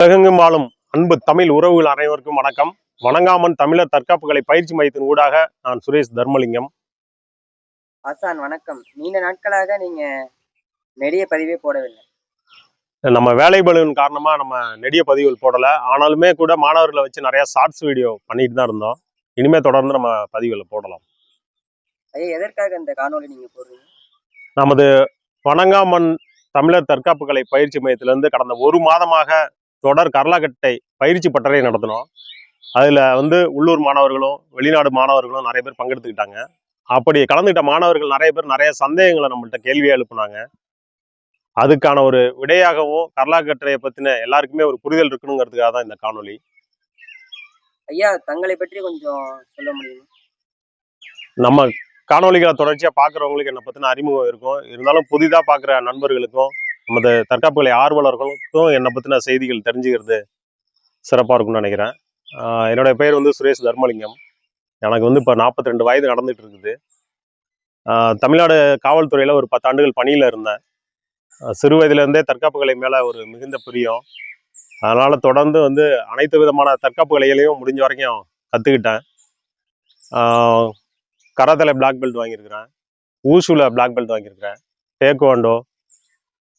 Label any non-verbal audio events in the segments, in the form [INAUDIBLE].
உலகெங்கும் வாழும் அன்பு தமிழ் உறவுகள் அனைவருக்கும் வணக்கம். வணங்காமன் தமிழர் தற்காப்பு கலை பயிற்சி மையத்தின் ஊடாக நான் சுரேஷ் தர்மலிங்கம். ஆசான் வணக்கம். நீண்ட நாட்களாக நீங்க நெடிய பதிவே போடவில்லை. நம்ம வேலை பலுவின் காரணமா நம்ம நெடிய பதிவுகள் போடல. ஆனாலுமே கூட மாணவர்களை வச்சு நிறைய ஷார்ட்ஸ் வீடியோ பண்ணிட்டு தான் இருந்தோம். இனிமே தொடர்ந்து நம்ம பதிவுகளை போடலாம். எதற்காக இந்த காணொளி நீங்க போடுறீங்க? நமது வணங்காமன் தமிழர் தற்காப்பு கலை பயிற்சி மையத்திலிருந்து கடந்த ஒரு மாதமாக தொடர் கரலாக்கட்டை பயிற்சி பட்டறை நடத்தினோம். அதில் வந்து உள்ளூர் மாணவர்களும் வெளிநாடு மாணவர்களும் நிறைய பேர் பங்கெடுத்துக்கிட்டாங்க. அப்படி கலந்துக்கிட்ட மாணவர்கள் நிறைய பேர் நிறைய சந்தேகங்களை நம்மள்ட்ட கேள்வியாக எழுப்புனாங்க. அதுக்கான ஒரு விடையாகவும் கரலாக்கட்டையை பற்றின எல்லாருக்குமே ஒரு புரிதல் இருக்கணுங்கிறதுக்காக தான் இந்த காணொளி. ஐயா தங்களை பற்றி கொஞ்சம் சொல்ல முடியுமா? நம்ம காணொளிகளை தொடர்ச்சியாக பார்க்குறவங்களுக்கு என்னை பற்றின அறிமுகம் இருக்கும். இருந்தாலும் புதிதாக பார்க்குற நண்பர்களுக்கும் நமது தற்காப்புகளை ஆர்வலர்களுக்கும் என்னை பற்றின செய்திகள் தெரிஞ்சுக்கிறது சிறப்பாக இருக்கும்னு நினைக்கிறேன். என்னுடைய பெயர் வந்து சுரேஷ் தர்மலிங்கம். எனக்கு வந்து இப்போ நாற்பத்தி ரெண்டு வயது நடந்துகிட்டு இருக்குது. தமிழ்நாடு காவல்துறையில் ஒரு பத்தாண்டுகள் பணியில் இருந்தேன். சிறு வயதுலேருந்தே தற்காப்பு கலை மேலே ஒரு மிகுந்த பிரியம். அதனால் தொடர்ந்து வந்து அனைத்து விதமான தற்காப்பு கலைகளையும் முடிஞ்ச வரைக்கும் கற்றுக்கிட்டேன் கராத்தலை பிளாக் பெல்ட் வாங்கியிருக்கிறேன். ஊஷுவில் பிளாக் பெல்ட் வாங்கியிருக்கிறேன். டேக்வாண்டோ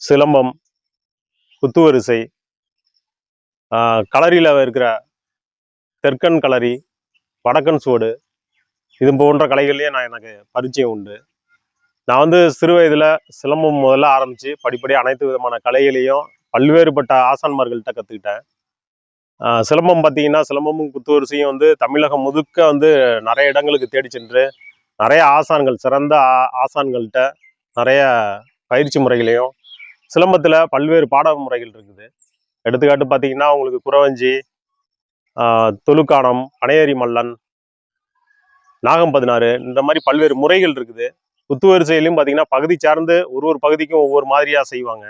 சிலம்பம் குத்துவரிசை களரியில் இருக்கிற தெற்கன் களரி வடக்கன் சுவடு இது போன்ற கலைகள்லேயே நான் எனக்கு பரிச்சயம் உண்டு. நான் வந்து சிறு வயதில் சிலம்பம் முதல்ல ஆரம்பித்து படிப்படியாக அனைத்து விதமான கலைகளையும் பல்வேறுபட்ட ஆசான்மார்கள்ட்ட கற்றுக்கிட்டேன் சிலம்பம் பார்த்தீங்கன்னா சிலம்பமும் குத்துவரிசையும் வந்து தமிழகம் முழுக்க வந்து நிறைய இடங்களுக்கு தேடி சென்று நிறைய ஆசான்கள் சிறந்த ஆ- ஆசான்கள்கிட்ட நிறைய பயிற்சி முறைகளையும் சிலம்பத்தில் பல்வேறு பாட முறைகள் இருக்குது. எடுத்துக்காட்டு பார்த்தீங்கன்னா உங்களுக்கு குறவஞ்சி தொழுக்காணம் பனையேறி மல்லன் நாகம் பதினாறு இந்த மாதிரி பல்வேறு முறைகள் இருக்குது. குத்துவரிசையிலையும் பார்த்தீங்கன்னா பகுதி சார்ந்து ஒரு ஒரு பகுதிக்கும் ஒவ்வொரு மாதிரியாக செய்வாங்க.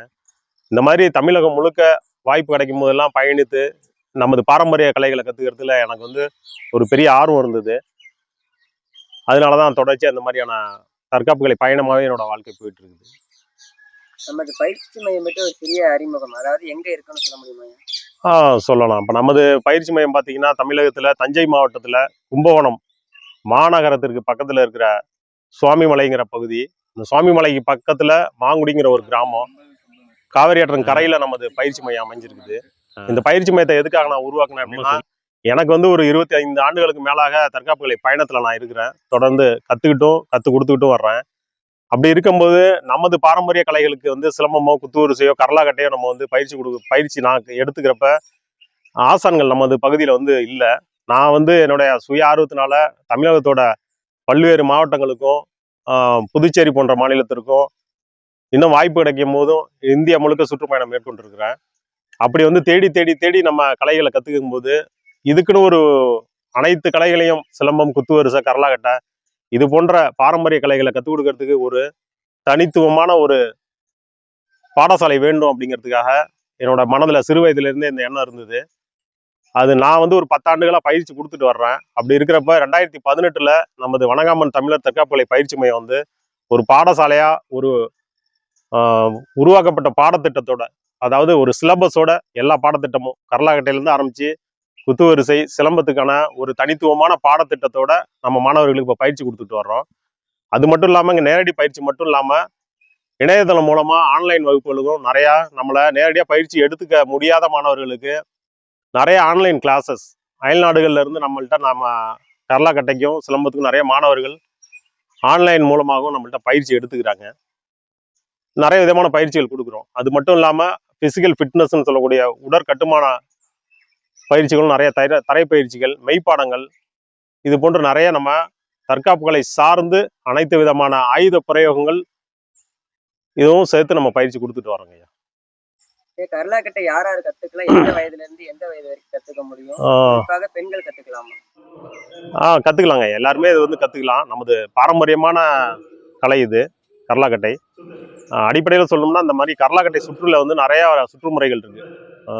இந்த மாதிரி தமிழகம் முழுக்க வாய்ப்பு கிடைக்கும் போதெல்லாம் பயணித்து நமது பாரம்பரிய கலைகளை கற்றுக்கிறதுல எனக்கு வந்து ஒரு பெரிய ஆர்வம் இருந்தது. அதனால தான் தொடர்ச்சியாக இந்த மாதிரியான தற்காப்புகளை பயணமாகவே என்னோடய வாழ்க்கை போயிட்டு இருக்குது. நமது பயிற்சி மையம் பற்றி ஒரு சிறிய அறிமுகம். அதாவது எங்க இருக்குன்னு சொல்ல முடியுமா? ஆ சொல்லலாம். இப்போ நமது பயிற்சி மையம் பார்த்தீங்கன்னா தமிழகத்தில் தஞ்சை மாவட்டத்தில் கும்பகோணம் மாநகரத்திற்கு பக்கத்தில் இருக்கிற சுவாமிமலைங்கிற பகுதி. இந்த சுவாமிமலைக்கு பக்கத்தில் மாங்குடிங்கிற ஒரு கிராமம். காவிரி ஆற்றன் கரையில் நமது பயிற்சி மையம் அமைஞ்சிருக்குது. இந்த பயிற்சி மையத்தை எதுக்காக நான் உருவாக்கினேன் அப்படின்னா எனக்கு வந்து ஒரு இருபத்தி ஐந்து ஆண்டுகளுக்கு மேலாக தற்காப்பு கலை பயணத்தில் நான் இருக்கிறேன். தொடர்ந்து கற்றுக்கிட்டும் கற்றுக் கொடுத்துக்கிட்டும் வர்றேன். அப்படி இருக்கும்போது நமது பாரம்பரிய கலைகளுக்கு வந்து சிலம்பமோ குத்துவரிசையோ கரலாக்கட்டையோ நம்ம வந்து பயிற்சி கொடு பயிற்சி நான் எடுத்துக்கிறப்ப ஆசான்கள் நமது பகுதியில் வந்து இல்லை. நான் வந்து என்னுடைய சுய ஆர்வத்தினால தமிழகத்தோட பல்வேறு மாவட்டங்களுக்கும் புதுச்சேரி போன்ற மாநிலத்திற்கும் இன்னும் வாய்ப்பு கிடைக்கும் போதும் இந்தியா முழுக்க சுற்றுப்பயணம் மேற்கொண்டிருக்கிறேன். அப்படி வந்து தேடி தேடி தேடி நம்ம கலைகளை கற்றுக்கும் போது இதுக்குன்னு ஒரு அனைத்து கலைகளையும் சிலம்பம் குத்துவரிசை கரலாக்கட்டை இது போன்ற பாரம்பரிய கலைகளை கற்றுக் கொடுக்கறதுக்கு ஒரு தனித்துவமான ஒரு பாடசாலை வேண்டும் அப்படிங்கிறதுக்காக என்னோட மனதில் சிறு வயதிலிருந்தே இந்த எண்ணம் இருந்தது. அது நான் வந்து ஒரு பத்தாண்டுகளாக பயிற்சி கொடுத்துட்டு வர்றேன். அப்படி இருக்கிறப்ப ரெண்டாயிரத்தி பதினெட்டில் நமது வணங்காமன் தமிழர் தற்காப்புலை பயிற்சி மையம் வந்து ஒரு பாடசாலையாக ஒரு உருவாக்கப்பட்ட பாடத்திட்டத்தோட அதாவது ஒரு சிலபஸோட எல்லா பாடத்திட்டமும் கரலாக்கட்டையிலேருந்து ஆரம்பித்து குத்துவரிசை சிலம்பத்துக்கான ஒரு தனித்துவமான பாடத்திட்டத்தோட நம்ம மாணவர்களுக்கு இப்போ பயிற்சி கொடுத்துட்டு வர்றோம். அது மட்டும் இல்லாமல் இங்கே நேரடி பயிற்சி மட்டும் இல்லாமல் இணையதளம் மூலமாக ஆன்லைன் வகுப்புகளுக்கும் நிறையா நம்மளை நேரடியாக பயிற்சி எடுத்துக்க முடியாத மாணவர்களுக்கு நிறைய ஆன்லைன் கிளாஸஸ். அயல்நாடுகள்லேருந்து இருந்து நம்ம கரலாக்கட்டைக்கும் சிலம்பத்துக்கும் நிறைய மாணவர்கள் ஆன்லைன் மூலமாகவும் நம்மள்ட்ட பயிற்சி எடுத்துக்கிறாங்க. நிறைய விதமான பயிற்சிகள் கொடுக்குறோம். அது மட்டும் இல்லாமல் ஃபிசிக்கல் ஃபிட்னஸ்ன்னு சொல்லக்கூடிய உடற்கட்டுமான பயிற்சிகளும் நிறைய தர தரை பயிற்சிகள் மெய்ப்பாடங்கள் இது போன்று நிறைய நம்ம தற்காப்புகளை சார்ந்து அனைத்து விதமான ஆயுத பிரயோகங்கள் இதுவும் சேர்த்து நம்ம பயிற்சி கொடுத்துட்டு வரோங்க ஐயா. கரலாக்கட்டை யார் யார் கத்துக்கலாம்? எந்த வயதுல இருந்து எந்த வயது வரைக்கும் கத்துக்க முடியும்? குறிப்பாக பெண்கள் கத்துக்கலாமா? ஆ கற்றுக்கலாங்க எல்லாருமே இது வந்து கற்றுக்கலாம் நமது பாரம்பரியமான கலை இது கரலாக்கட்டை அடிப்படையில் சொல்லணும்னா இந்த மாதிரி கரலாக்கட்டை சுற்றுல வந்து நிறையா சுற்றுமுறைகள் இருக்கு. ஆ,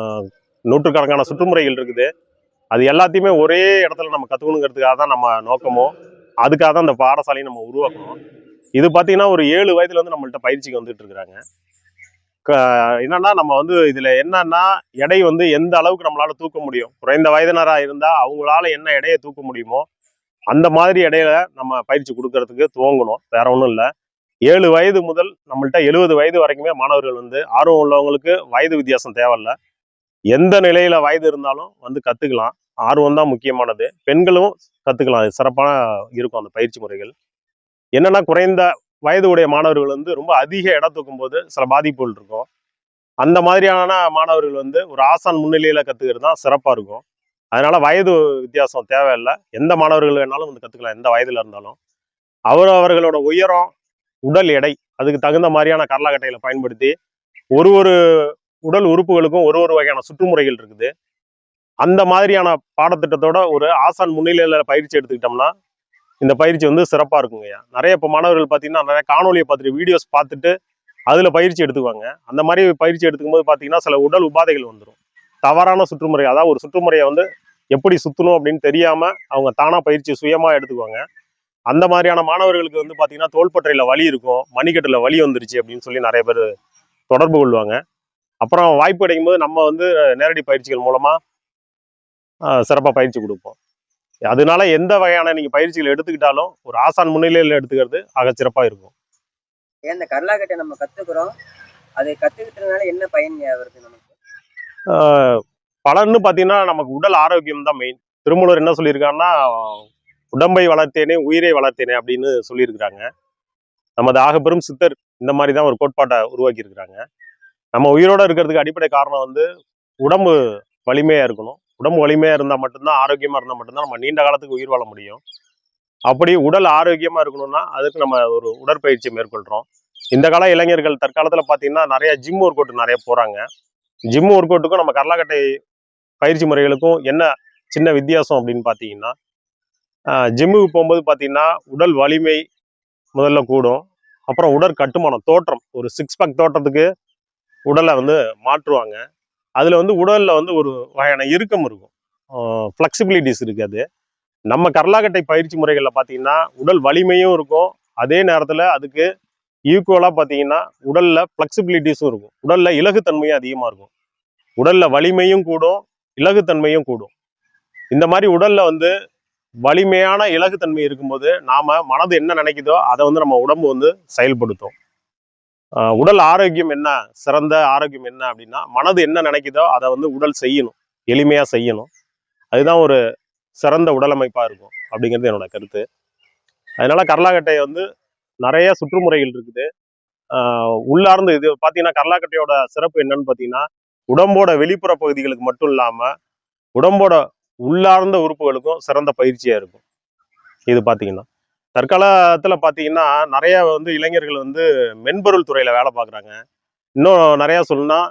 நூற்றுக்கணக்கான சுற்றுமுறைகள் இருக்குது. அது எல்லாத்தையுமே ஒரே இடத்துல நம்ம கற்றுக்கணுங்கிறதுக்காக தான் நம்ம நோக்கமும் அதுக்காக தான் இந்த பாடசாலையை நம்ம உருவாக்கணும். இது பார்த்தீங்கன்னா ஒரு ஏழு வயதுல வந்து நம்மள்ட்ட பயிற்சிக்கு வந்துட்டு இருக்கிறாங்க. க- என்னன்னா நம்ம வந்து இதுல என்னன்னா எடை வந்து எந்த அளவுக்கு நம்மளால தூக்க முடியும். குறைந்த வயதினரா இருந்தா அவங்களால என்ன எடையை தூக்க முடியுமோ அந்த மாதிரி இடையில நம்ம பயிற்சி கொடுக்கறதுக்கு துவங்கணும். வேற ஒன்றும் இல்லை. ஏழு வயது முதல் நம்மள்ட்ட எழுபது வயது வரைக்குமே மாணவர்கள் வந்து ஆர்வம் உள்ளவங்களுக்கு வயது வித்தியாசம் தேவையில்லை. எந்த நிலையில வயது இருந்தாலும் வந்து கத்துக்கலாம். ஆர்வம் தான் முக்கியமானது. பெண்களும் கத்துக்கலாம். சிறப்பான இருக்கும் அந்த பயிற்சி முறைகள். என்னன்னா குறைந்த வயது உடைய மாணவர்கள் வந்து ரொம்ப அதிக இடம் தூக்கும் போது சில பாதிப்புகள் இருக்கும். அந்த மாதிரியான மாணவர்கள் வந்து ஒரு ஆசான் முன்னிலையில கத்துக்கிறது தான் சிறப்பா இருக்கும். அதனால வயது வித்தியாசம் தேவையில்லை. எந்த மாணவர்கள் வேணாலும் வந்து கத்துக்கலாம். எந்த வயதுல இருந்தாலும். அவர் அவர்களோட உயரம் உடல் எடை அதுக்கு தகுந்த மாதிரியான கரலாக்கட்டைகளை பயன்படுத்தி ஒரு ஒரு உடல் உறுப்புகளுக்கும் ஒரு ஒரு வகையான சுற்றுமுறைகள் இருக்குது. அந்த மாதிரியான பாடத்திட்டத்தோட ஒரு ஆசான் முன்னிலையில் பயிற்சி எடுத்துக்கிட்டோம்னா இந்த பயிற்சி வந்து சிறப்பாக இருக்குங்கய்யா நிறைய இப்போ மாணவர்கள் பார்த்தீங்கன்னா நிறைய காணொலியை பார்த்துட்டு வீடியோஸ் பார்த்துட்டு அதில் பயிற்சி எடுத்துக்குவாங்க. அந்த மாதிரி பயிற்சி எடுத்துக்கும்போது பார்த்தீங்கன்னா சில உடல் உபாதைகள் வந்துடும் தவறான சுற்றுமுறை அதாவது ஒரு சுற்றுமுறையை வந்து எப்படி சுற்றணும் அப்படின்னு தெரியாமல் அவங்க தானாக பயிற்சி சுயமாக எடுத்துக்குவாங்க. அந்த மாதிரியான மாணவர்களுக்கு வந்து பார்த்தீங்கன்னா தோள்பட்டையில வலி இருக்கும் மணிக்கட்டில் வலி வந்துருச்சு அப்படின்னு சொல்லி நிறைய பேர் தொடர்பு கொள்வாங்க. அப்புறம் வாய்ப்பு கிடைக்கும் போது நம்ம வந்து நேரடி பயிற்சிகள் மூலமா சிறப்பாக பயிற்சி கொடுப்போம். அதனால எந்த வகையான நீங்க பயிற்சிகள் எடுத்துக்கிட்டாலும் ஒரு ஆசான் முன்னிலையில் எடுத்துக்கிறது ஆக சிறப்பா இருக்கும். ஏன் இந்த கரலாக்கட்டை நம்ம கத்துக்கிறோம். அதை கத்துக்கிட்டதுனால என்ன பயன் வருது நமக்கு? ஆஹ் பலன்னு பார்த்தீங்கன்னா நமக்கு உடல் ஆரோக்கியம் தான் மெயின் திருமூலர் என்ன சொல்லியிருக்காருன்னா உடம்பை வளர்த்தேனே உயிரை வளர்த்தேனே அப்படின்னு சொல்லியிருக்கிறாங்க. நமது ஆகப்பெரும் சித்தர் இந்த மாதிரி தான் ஒரு கோட்பாட்டை உருவாக்கி இருக்கிறாங்க நம்ம உயிரோட இருக்கிறதுக்கு அடிப்படை காரணம் வந்து உடம்பு வலிமையா இருக்கணும். உடம்பு வலிமையா இருந்தால் மட்டும்தான் ஆரோக்கியமா இருந்தால் மட்டும்தான் நம்ம நீண்ட காலத்துக்கு உயிர் வாழ முடியும். அப்படி உடல் ஆரோக்கியமா இருக்கணும்னா அதுக்கு நம்ம ஒரு உடற்பயிற்சி மேற்கொள்றோம். இந்த கால இளைஞர்கள் தற்காலத்துல பார்த்தீங்கன்னா நிறைய ஜிம் ஒர்க் அவுட் நிறைய போறாங்க. ஜிம் ஒர்க் அவுட்டுக்கும் நம்ம கரலாக்கட்டை பயிற்சி முறைகளுக்கும் என்ன சின்ன வித்தியாசம் அப்படின்னு பார்த்தீங்கன்னா ஜிம்முக்கு போகும்போது பார்த்தீங்கன்னா உடல் வலிமை முதல்ல கூடும். அப்புறம் உடற்கட்டுமானம் தோற்றம். ஒரு சிக்ஸ் பேக் தோற்றத்துக்கு உடலை வந்து மாற்றுவாங்க. அதில் வந்து உடலில் வந்து ஒரு வகையான இறுக்கம் இருக்கும். ஃப்ளெக்சிபிலிட்டிஸ் இருக்காது நம்ம கரலாக்கட்டை பயிற்சி முறைகளில் பார்த்தீங்கன்னா உடல் வலிமையும் இருக்கும். அதே நேரத்தில் அதுக்கு ஈக்குவலாக பார்த்தீங்கன்னா உடலில் ஃப்ளெக்சிபிலிட்டிஸும் இருக்கும். உடலில் இலகுத்தன்மையும் அதிகமாக இருக்கும். உடலில் வலிமையும் கூடும் இலகுத்தன்மையும் கூடும். இந்த மாதிரி உடலில் வந்து வலிமையான இலகுத்தன்மை இருக்கும்போது நாம் மனது என்ன நினைக்குதோ அதை வந்து நம்ம உடம்பு வந்து செயல்படுத்தும். உடல் ஆரோக்கியம் என்ன சிறந்த ஆரோக்கியம் என்ன அப்படின்னா மனது என்ன நினைக்குதோ அதை வந்து உடல் செய்யணும் எளிமையாக செய்யணும். அதுதான் ஒரு சிறந்த உடலமைப்பாக இருக்கும் அப்படிங்கிறது என்னோட கருத்து. அதனால கர்லாக்கட்டை வந்து நிறைய சுற்றுமுறைகள் இருக்குது. உள்ளார்ந்து இது பார்த்தீங்கன்னா கரலாக்கட்டையோட சிறப்பு என்னன்னு பார்த்தீங்கன்னா உடம்போட வெளிப்புற பகுதிகளுக்கு மட்டும் இல்லாமல் உடம்போட உள்ளார்ந்த உறுப்புகளுக்கும் சிறந்த பயிற்சியாக இருக்கும். இது பார்த்தீங்கன்னா தற்காலத்தில் பார்த்தீங்கன்னா நிறைய வந்து இளைஞர்கள் வந்து மென்பொருள் துறையில் வேலை பார்க்குறாங்க இன்னும் நிறையா சொல்லணும்னா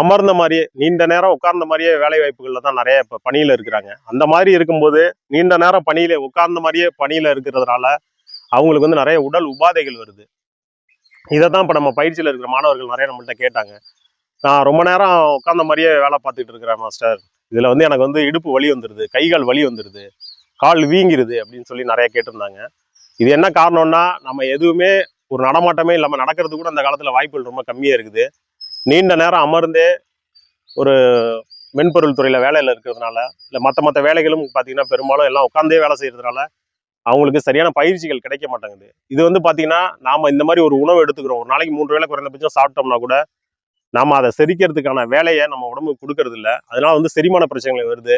அமர்ந்த மாதிரியே நீண்ட நேரம் உட்கார்ந்த மாதிரியே வேலை வாய்ப்புகளில் தான் நிறைய இப்போ பணியில் இருக்கிறாங்க. அந்த மாதிரி இருக்கும்போது நீண்ட நேரம் பணியில் உட்கார்ந்த மாதிரியே பணியில் இருக்கிறதுனால அவங்களுக்கு வந்து நிறைய உடல் உபாதைகள் வருது. இதை தான் இப்போ நம்ம பயிற்சியில் இருக்கிற மாணவர்கள் நிறைய நம்மள்கிட்ட கேட்டாங்க. நான் ரொம்ப நேரம் உட்கார்ந்த மாதிரியே வேலை பார்த்துட்டு இருக்கிறேன் மாஸ்டர். இதில் வந்து எனக்கு வந்து இடுப்பு வலி வந்துடுது கை கால் வலி வந்துடுது கால் வீங்கிருது அப்படின்னு சொல்லி நிறைய கேட்டிருந்தாங்க. இது என்ன காரணம்னா நம்ம எதுவுமே ஒரு நடமாட்டமே இல்லாமல் நடக்கிறது கூட அந்த காலத்துல வாய்ப்புகள் ரொம்ப கம்மியாக இருக்குது. நீண்ட நேரம் அமர்ந்தே ஒரு மென்பொருள் துறையில வேலையில இருக்கிறதுனால இல்லை மற்ற மற்ற வேலைகளும் பார்த்தீங்கன்னா பெரும்பாலும் எல்லாம் உட்காந்தே வேலை செய்யறதுனால அவங்களுக்கு சரியான பயிற்சிகள் கிடைக்க மாட்டேங்குது. இது வந்து பார்த்தீங்கன்னா நாம இந்த மாதிரி ஒரு உணவு எடுத்துக்கிறோம். ஒரு நாளைக்கு மூன்று வேளை குறைந்தபட்சம் சாப்பிட்டோம்னா கூட நாம அதை செரிக்கிறதுக்கான வேலையை நம்ம உடம்புக்கு கொடுக்கறதில்ல. அதனால் அதனால வந்து செரிமான பிரச்சனைகள் வருது.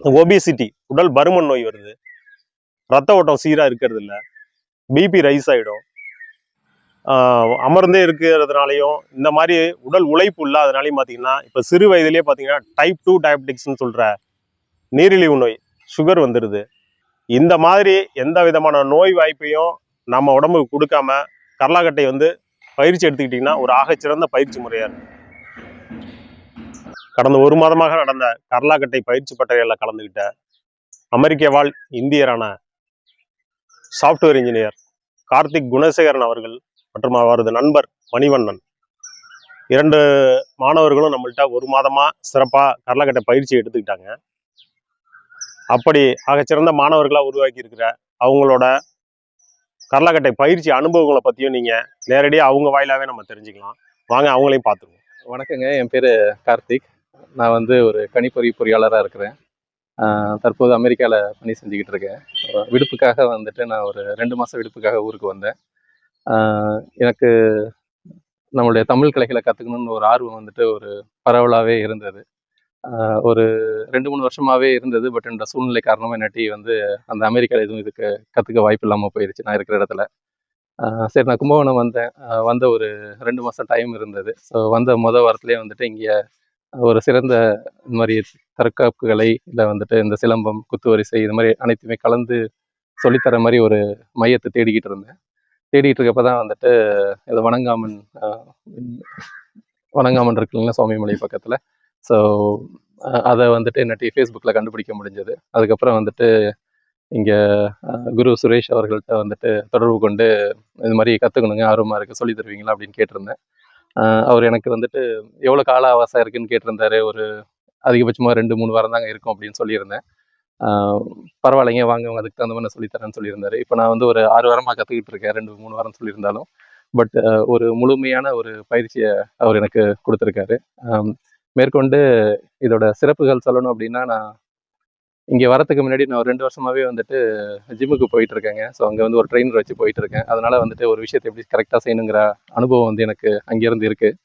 ஒபிசிட்டி உடல் பருமன் நோய் வருது. ரத்த ஓட்டம் சீராக இருக்கிறது இல்லை பிபி ரைஸ் ஆகிடும் அமர்ந்தே இருக்கிறதுனாலையும் இந்த மாதிரி உடல் உழைப்பு இல்லாதனாலையும் பார்த்தீங்கன்னா இப்போ சிறு வயதிலேயே பார்த்தீங்கன்னா டைப் டூ டயபெட்டிக்ஸ்னு சொல்கிற நீரிழிவு நோய் சுகர் வந்துடுது இந்த மாதிரி எந்த விதமான நோய் வாய்ப்பையும் நம்ம உடம்புக்கு கொடுக்காம கரலாக்கட்டை வந்து பயிற்சி எடுத்துக்கிட்டிங்கன்னா ஒரு ஆகச்சிறந்த பயிற்சி முறையாக இருக்குது கடந்த ஒரு மாதமாக நடந்த கரலாக்கட்டை பயிற்சி பட்டறைகளில் கலந்துக்கிட்ட அமெரிக்க வாழ் இந்தியரான சாஃப்ட்வேர் இன்ஜினியர் கார்த்திக் குணசேகரன் அவர்கள் மற்றும் அவரது நண்பர் மணிவண்ணன். இரண்டு மாணவர்களும் நம்மள்ட்ட ஒரு மாதமாக சிறப்பாக கரலாக்கட்டை பயிற்சி எடுத்துக்கிட்டாங்க. அப்படி ஆகச்சிறந்த மாணவர்களாக உருவாக்கி இருக்கிற அவங்களோட கரலாக்கட்டை பயிற்சி அனுபவங்களை பற்றியும் நீங்கள் நேரடியாக அவங்க வாயிலாகவே நம்ம தெரிஞ்சுக்கலாம். வாங்க அவங்களையும் பார்த்துருவோம். வணக்கங்க என் பேர் கார்த்திக். நான் வந்து ஒரு கணிப்பொறி பொறியாளராக இருக்கிறேன். தற்போது அமெரிக்காவில் பணி செஞ்சுக்கிட்டு இருக்கேன். விடுப்புக்காக வந்துட்டு நான் ஒரு ரெண்டு மாதம் விடுப்புக்காக ஊருக்கு வந்தேன். எனக்கு நம்மளுடைய தமிழ் கலைகளை கற்றுக்கணும்னு ஒரு ஆர்வம் வந்துட்டு ஒரு பரவலாகவே இருந்தது. ஒரு ரெண்டு மூணு வருஷமாகவே இருந்தது. பட் இந்த சூழ்நிலை காரணமாக என்னட்டி வந்து அந்த அமெரிக்காவில் எதுவும் இதுக்கு கற்றுக்க வாய்ப்பு இல்லாமல் போயிடுச்சு நான் இருக்கிற இடத்துல. சரி நான் கும்பகோணம் வந்தேன். வந்த ஒரு ரெண்டு மாதம் டைம் இருந்தது. ஸோ வந்த மொதல் வாரத்துலேயே வந்துட்டு இங்கே ஒரு சிறந்த இந்த மாதிரி தற்காப்பு கலை இல்லை வந்துட்டு இந்த சிலம்பம் குத்துவரிசை இது மாதிரி அனைத்துமே கலந்து சொல்லித்தர மாதிரி ஒரு மையத்தை தேடிக்கிட்டு இருந்தேன். தேடிட்டு இருக்கப்ப தான் வந்துட்டு இது வணங்காமன் வணங்காமன் இருக்கு சுவாமி சுவாமிமலை பக்கத்தில். ஸோ அதை வந்துட்டு என்னட்டி ஃபேஸ்புக்கில் கண்டுபிடிக்க முடிஞ்சது. அதுக்கப்புறம் வந்துட்டு இங்கே குரு சுரேஷ் அவர்கள்ட்ட வந்துட்டு தொடர்பு கொண்டு இது மாதிரி கற்றுக்கணுங்க ஆர்வமாக இருக்குது சொல்லி தருவீங்களா? அப்படின்னு கேட்டிருந்தேன். அவர் எனக்கு வந்துட்டு எவ்வளோ கால அவகாசம் இருக்குன்னு கேட்டிருந்தாரு. ஒரு அதிகபட்சமாக ரெண்டு மூணு வாரம் தாங்க இருக்கும் அப்படின்னு சொல்லியிருந்தேன். பரவாயில்லைங்க வாங்க அதுக்கு தகுந்த மாதிரி நான் சொல்லித்தரேன்னு சொல்லியிருந்தாரு. இப்போ நான் வந்து ஒரு ஆறு வாரமாக கற்றுக்கிட்டு இருக்கேன் ரெண்டு மூணு வாரம் சொல்லியிருந்தாலும். பட் ஒரு முழுமையான ஒரு பயிற்சியை அவர் எனக்கு கொடுத்துருக்காரு. மேற்கொண்டு இதோட சிறப்புகள் சொல்லணும் அப்படின்னா நான் இங்கே வரத்துக்கு முன்னாடி நான் ஒரு ரெண்டு வருஷமாகவே வந்துட்டு ஜிம்முக்கு போயிட்டு இருக்கேங்க ஸோ அங்கே வந்து ஒரு ட்ரெயினர் வச்சு போயிட்டு இருக்கேன் அதனால் வந்துட்டு ஒரு விஷயத்தை எப்படி கரெக்டாக செய்யணுங்கிற அனுபவம் வந்து எனக்கு அங்கேருந்து இருக்குது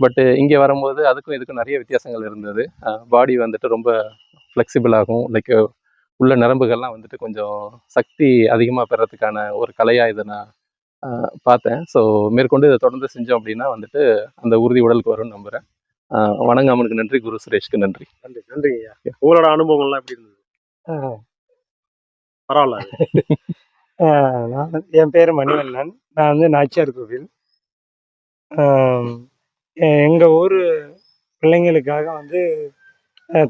பட்டு இங்கே வரும்போது அதுக்கும் இதுக்கும் நிறைய வித்தியாசங்கள் இருந்தது. பாடி வந்துட்டு ரொம்ப ஃப்ளெக்சிபிளாகும் லைக் உள்ள நரம்புகள்லாம் வந்துட்டு கொஞ்சம் சக்தி அதிகமாக பெறத்துக்கான ஒரு கலையாக இதை நான் பார்த்தேன். ஸோ மேற்கொண்டு இதை தொடர்ந்து செஞ்சோம் அப்படின்னா வந்துட்டு அந்த உறுதி உடலுக்கு வரும்னு நம்புகிறேன் வணங்காமனுக்கு நன்றி குரு சுரேஷ்க்கு நன்றி. நன்றி நன்றி உங்களோட அனுபவங்கள்லாம் எப்படி இருந்தது? பரவாயில்ல [LAUGHS] நான் என் பேர் மணிவண்ணன். நான் வந்து நாச்சியார் கோவில். எங்கள் எ- ஊர் பிள்ளைங்களுக்காக வந்து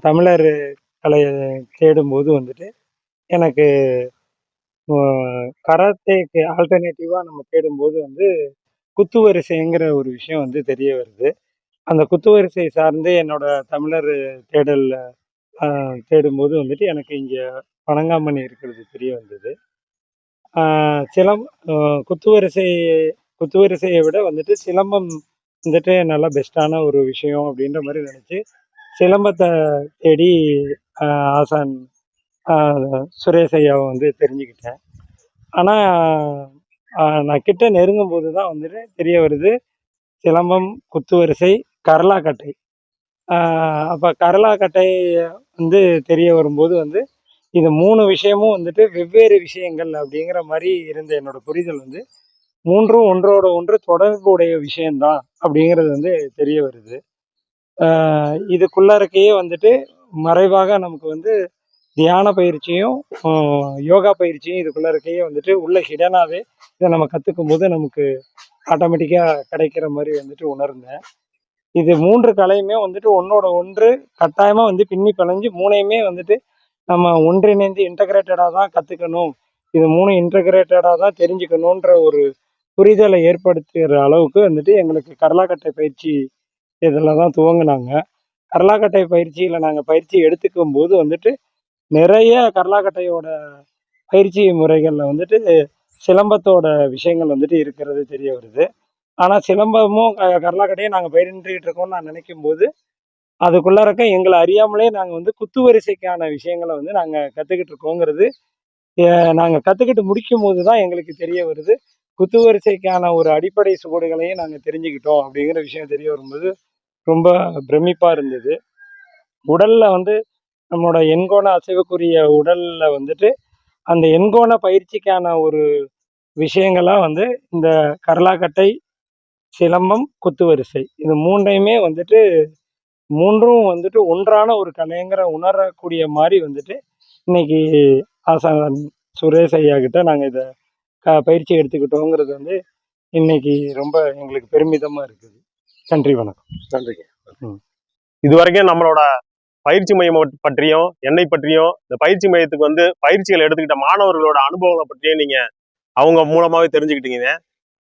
தமிழர் கலையை தேடும்போது வந்துட்டு எனக்கு கராத்தேக்கு ஆல்டர்னேட்டிவாக நம்ம தேடும்போது வந்து குத்துவரிசைங்கிற ஒரு விஷயம் வந்து தெரிய வருது. அந்த குத்துவரிசை சார்ந்து என்னோட தமிழர் தேடலில் தேடும்போது வந்துட்டு எனக்கு இங்கே பனங்காமணி இருக்கிறது தெரிய வந்தது. சிலம் குத்துவரிசை குத்துவரிசையை விட வந்துட்டு சிலம்பம் வந்துட்டு நல்லா பெஸ்ட்டான ஒரு விஷயம் அப்படின்ற மாதிரி நினச்சி சிலம்பத்தை தேடி ஆசான் சுரேஷ் ஐயாவை வந்து தெரிஞ்சுக்கிட்டேன். ஆனால் நான் கிட்ட நெருங்கும் போது தான் வந்துட்டு தெரிய வருது சிலம்பம் குத்துவரிசை கரலாக்கட்டை. அப்போ கரலாக்கட்டை வந்து தெரிய வரும்போது வந்து இது மூணு விஷயமும் வந்துட்டு வெவ்வேறு விஷயங்கள் அப்படிங்கிற மாதிரி இருந்த என்னோட புரிதல் வந்து மூன்றும் ஒன்றோட ஒன்று தொடர்புடைய விஷயம்தான் அப்படிங்கிறது வந்து தெரிய வருது. இதுக்குள்ள இருக்கையே வந்துட்டு மறைவாக நமக்கு வந்து தியான பயிற்சியும் யோகா பயிற்சியும் இதுக்குள்ள இருக்கையே வந்துட்டு உள்ள ஹிடனாவே இதை நம்ம கற்றுக்கும் போது நமக்கு ஆட்டோமேட்டிக்காக கிடைக்கிற மாதிரி வந்துட்டு உணர்ந்தேன். இது மூன்று கலையுமே வந்துட்டு ஒன்றோட ஒன்று கட்டாயமாக வந்து பின்னி பிணைஞ்சு மூணையுமே வந்துட்டு நம்ம ஒன்றிணைந்து இன்டகிரேட்டடாக தான் கற்றுக்கணும் இது மூணு இன்டகிரேட்டடாக தான் தெரிஞ்சுக்கணுன்ற ஒரு புரிதலை ஏற்படுத்துகிற அளவுக்கு வந்துட்டு எங்களுக்கு கரலாக்கட்டை பயிற்சி இதில் தான் துவங்கினாங்க. கரலாக்கட்டை பயிற்சியில் நாங்கள் பயிற்சி எடுத்துக்கும் போது வந்துட்டு நிறைய கரலாக்கட்டையோட பயிற்சி முறைகளில் வந்துட்டு சிலம்பத்தோட விஷயங்கள் வந்துட்டு இருக்கிறது தெரிய வருது. ஆனால் சிலம்பமும் க- நாங்கள் பயின்றுகிட்டு இருக்கோம்னு நான் நினைக்கும் போது அதுக்குள்ளே இருக்க எங்களை அறியாமலே நாங்கள் வந்து குத்துவரிசைக்கான விஷயங்களை வந்து நாங்கள் கற்றுக்கிட்டு இருக்கோங்கிறது நாங்கள் கற்றுக்கிட்டு முடிக்கும் போது தான் எங்களுக்கு தெரிய வருது. குத்துவரிசைக்கான ஒரு அடிப்படை சுவடுகளையும் நாங்கள் தெரிஞ்சுக்கிட்டோம் அப்படிங்கிற விஷயம் தெரிய வரும்போது ரொம்ப பிரமிப்பாக இருந்தது. உடலில் வந்து நம்மளோட எண்கோண அசைவுக்குரிய உடலில் வந்துட்டு அந்த எண்கோண பயிற்சிக்கான ஒரு விஷயங்கள்லாம் வந்து இந்த கரலாக்கட்டை சிலம்பம் குத்துவரிசை. இது மூன்றையுமே வந்துட்டு மூன்றும் வந்துட்டு ஒன்றான ஒரு கலைங்கிற உணரக்கூடிய மாதிரி வந்துட்டு இன்னைக்கு ஆசான் சுரேஷ் ஐயா கிட்ட நாங்கள் இதை க பயிற்சி எடுத்துக்கிட்டோங்கிறது வந்து இன்னைக்கு ரொம்ப எங்களுக்கு பெருமிதமாக இருக்குது. நன்றி வணக்கம். நன்றிங்க. ம். இது வரைக்கும் நம்மளோட பயிற்சி மையம் பற்றியும் என்னை பற்றியும் இந்த பயிற்சி மையத்துக்கு வந்து பயிற்சிகள் எடுத்துக்கிட்ட மாணவர்களோட அனுபவங்களை பற்றியும் நீங்க அவங்க மூலமாவே தெரிஞ்சுக்கிட்டீங்க.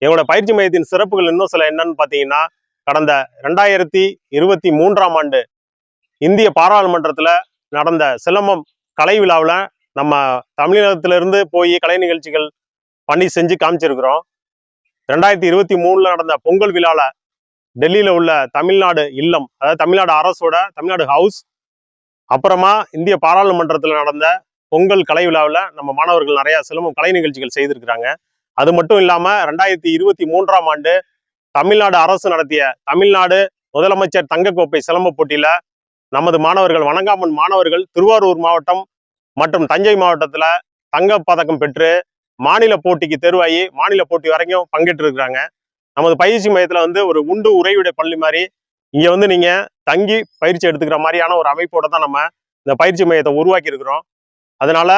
எங்களோட பயிற்சி மையத்தின் சிறப்புகள் இன்னும் சில என்னன்னு பார்த்தீங்கன்னா கடந்த ரெண்டாயிரத்தி இருபத்தி மூன்றாம் ஆண்டு இந்திய பாராளுமன்றத்தில் நடந்த சிலம்பம் கலை விழாவில் நம்ம தமிழகத்திலிருந்து போய் கலை நிகழ்ச்சிகள் பண்ணி செஞ்சு காமிச்சிருக்கிறோம். ரெண்டாயிரத்தி இருபத்தி மூணுல நடந்த பொங்கல் விழாவில் டெல்லியில உள்ள தமிழ்நாடு இல்லம் அதாவது தமிழ்நாடு அரசோட தமிழ்நாடு ஹவுஸ் அப்புறமா இந்திய பாராளுமன்றத்தில் நடந்த பொங்கல் கலை விழாவில் நம்ம மாணவர்கள் நிறைய சிலம்பம் கலை நிகழ்ச்சிகள் செய்திருக்கிறாங்க. அது மட்டும் இல்லாம ரெண்டாயிரத்தி இருபத்தி மூன்றாம் ஆண்டு தமிழ்நாடு அரசு நடத்திய தமிழ்நாடு முதலமைச்சர் தங்கக்கோப்பை சிலம்ப போட்டியில நமது மாணவர்கள் வணங்காமன் மாணவர்கள் திருவாரூர் மாவட்டம் மற்றும் தஞ்சை மாவட்டத்தில் தங்கப் பதக்கம் பெற்று மாநில போட்டிக்கு தேர்வாகி மாநில போட்டி வரைக்கும் பங்கேற்று இருக்கிறாங்க நமது பயிற்சி மையத்தில் வந்து ஒரு உண்டு உறைவிட பள்ளி மாதிரி இங்கே வந்து நீங்கள் தங்கி பயிற்சி எடுத்துக்கிற மாதிரியான ஒரு அமைப்போட தான் நம்ம இந்த பயிற்சி மையத்தை உருவாக்கி இருக்கிறோம் அதனால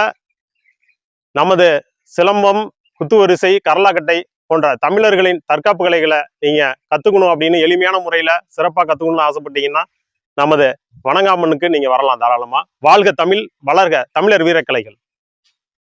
நமது சிலம்பம் குத்துவரிசை கரலாக்கட்டை போன்ற தமிழர்களின் தற்காப்பு கலைகளை நீங்க கத்துக்கணும் அப்படின்னு எளிமையான முறையில சிறப்பாக கத்துக்கணும்னு ஆசைப்பட்டீங்கன்னா நமது வணங்காமனுக்கு நீங்க வரலாம் தாராளமா. வாழ்க தமிழ் வளர்க தமிழர் வீரக்கலைகள்.